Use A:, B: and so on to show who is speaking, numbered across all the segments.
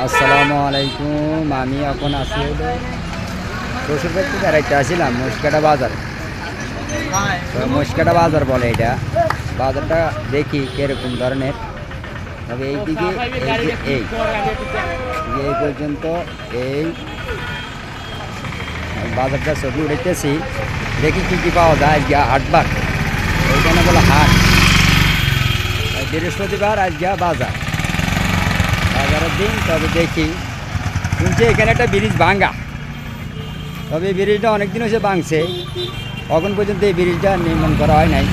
A: আসসালামু আলাইকুম, আমি এখন আছি হলো শ্বশুরবাড়ি থেকে বেড়াইতে আসছিলাম মস্কাটা বাজার। মস্কাটা বাজার বলে এটা। বাজারটা দেখি কীরকম ধরনের। তবে এইদিকে এই এই। পর্যন্ত এই বাজারটা ছবি উঠেতেছি। দেখি কী কী পাওয়া যায় আজকে হাটবার। ওইখানে বলে হাট। বৃহস্পতিবার আজকে বাজার। বাজারের দিন তবে দেখি। শুনছি এখানে একটা ব্রিজ ভাঙ্গা তবে এই ব্রিজটা অনেক দিন হয়েছে ভাঙছে। এখন পর্যন্ত এই ব্রিজটা নির্মাণ করা হয় নাই।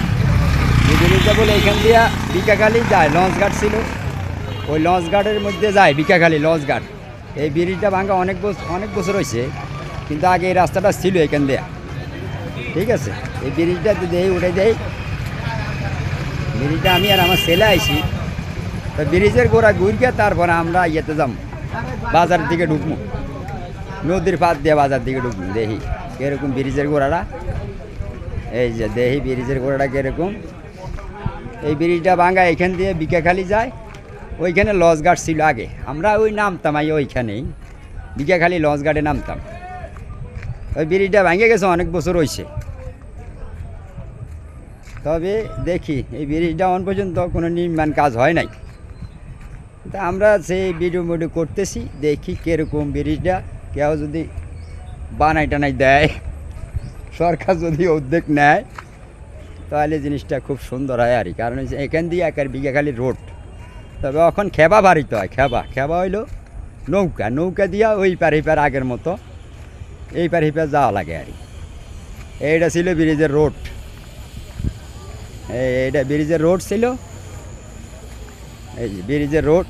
A: এই ব্রিজটা বলে এখান দিয়ে বিকাখালি যায় লঞ্চ ঘাট ছিল। ওই লঞ্চ ঘাটের মধ্যে যায় বিকাখালি লঞ্চ ঘাট এই ব্রিজটা ভাঙ্গা অনেক বছর অনেক বছর হয়েছে কিন্তু আগে এই রাস্তাটা ছিল এখান দিয়ে। ঠিক আছে? এই ব্রিজটা যদি উঠে দেয় ব্রিজটা আমি আর আমার ছেলে আইছি তো ব্রিজের গোড়া ঘুরিয়ে তারপরে আমরা ইয়েতে যাম। বাজার দিকে ঢুকবো নদীর পাত দিয়ে বাজার দিকে ঢুকবো দেখি কীরকম ব্রিজের গোড়াটা। এই যে দেখি ব্রিজের গোড়াটা কীরকম। এই ব্রিজটা ভাঙা এখান দিয়ে বিকাখালি যায়। ওইখানে লঞ্চ ঘাট ছিল আগে। আমরা ওই নামতাম আই ওইখানেই। বিকাখালি লঞ্চ ঘাটে নামতাম। ওই ব্রিজটা ভাঙে গেছে, অনেক বছর হয়েছে তবে দেখি, এই ব্রিজটা অন পর্যন্ত কোনো নির্মাণ কাজ হয় নাই। তা আমরা সেই ভিডিও মিডিও করতেছি, দেখি কীরকম ব্রিজটা কেউ যদি বানাই টানাই দেয়, সরকার যদি উদ্যোগ নেয়, তাহলে জিনিসটা খুব সুন্দর হয় আর কারণ হচ্ছে এখান দিয়ে এক একের বিঘাখালি রোড তবে এখন খেবা বাড়িতে হয়, খেবা। খেবা হইল নৌকা। নৌকা দিয়া ওই পার এই পার আগের মতো, এই পার এই পার যাওয়া লাগে আর এইটা ছিল ব্রিজের রোড এই এইটা ব্রিজের রোড ছিল। এই ব্রিজের রোড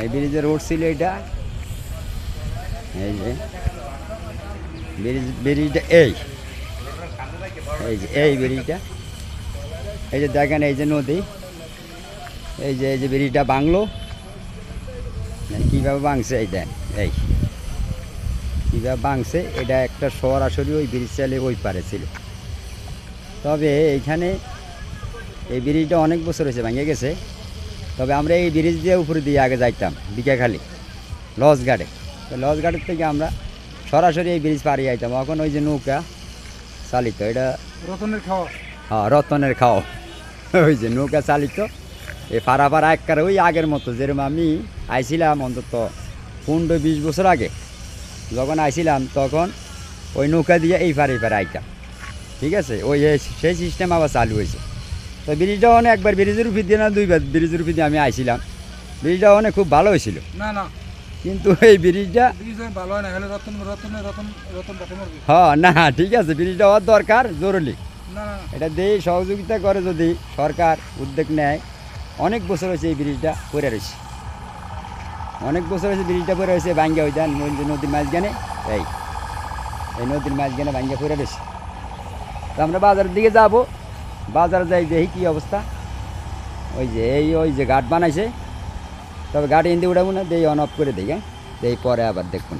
A: এই ব্রিজের রোড ছিল এটা। এই যে, ব্রিজ, ব্রিজটা এই। এই যে, এই ব্রিজটা। এই যে দেখেন, এই যে নদী। এই যে এই যে ব্রিজটা বাংলো কীভাবে বাংছে এই দেন এই। কীভাবে বাংছে এটা একটা সরাসরি ওই ব্রিজ চালে ওই পারে ছিল। তবে এইখানে এই ব্রিজটা অনেক বছর হয়েছে ভেঙে গেছে। তবে আমরা এই ব্রিজ দিয়ে উপরে দিয়ে আগে যাইতাম বিকাখালি লঞ্চ ঘাটে। তো লঞ্চ ঘাটের থেকে আমরা সরাসরি এই ব্রিজ পাড়িয়ে আইতাম। এখন ওই যে নৌকা চালিত এটা
B: রতনের খাওয়া।
A: হ্যাঁ রতনের খাও ওই যে নৌকা চালিত এই পাড়া পাড়া একবার ওই আগের মতো। যেরকম আমি আইছিলাম অন্তত পনেরো বিশ বছর আগে যখন আইছিলাম তখন ওই নৌকা দিয়ে এই পারে এই পারে আইতাম। ঠিক আছে? ওই সেই সিস্টেম আবার চালু হয়েছে। তো ব্রিজটা অনেক একবার ব্রিজের উপর দিয়ে না দুইবার ব্রিজের উপর দিয়ে আমি আইছিলাম। ব্রিজটা অনেক খুব ভালো হয়েছিল।
B: না না।
A: কিন্তু এই ব্রিজটা
B: হয় না হলে রতন রতন রতন রতন বাটে
A: হ্যাঁ না ঠিক আছে ব্রিজটা হওয়ার দরকার জরুরি। এটা দিয়ে সহযোগিতা করে যদি সরকার উদ্যোগ নেয় অনেক বছর হয়েছে এই ব্রিজটা পড়ে রয়েছে। অনেক বছর হয়েছে ব্রিজটা পড়ে রয়েছে ভাঙ্গা ওই দেন নদীর মাঝখানে এই এই নদীর মাঝখানে ভাঙ্গা পড়ে রয়েছে। তো আমরা বাজারের দিকে যাব বাজারে যাই দেখি কী অবস্থা ওই যে এই ওই যে ঘাট বানাইছে তবে গাড়ি হিন্দি উঠাবো না দিয়ে অন অফ করে দিই হ্যাঁ দিয়ে পরে আবার দেখুন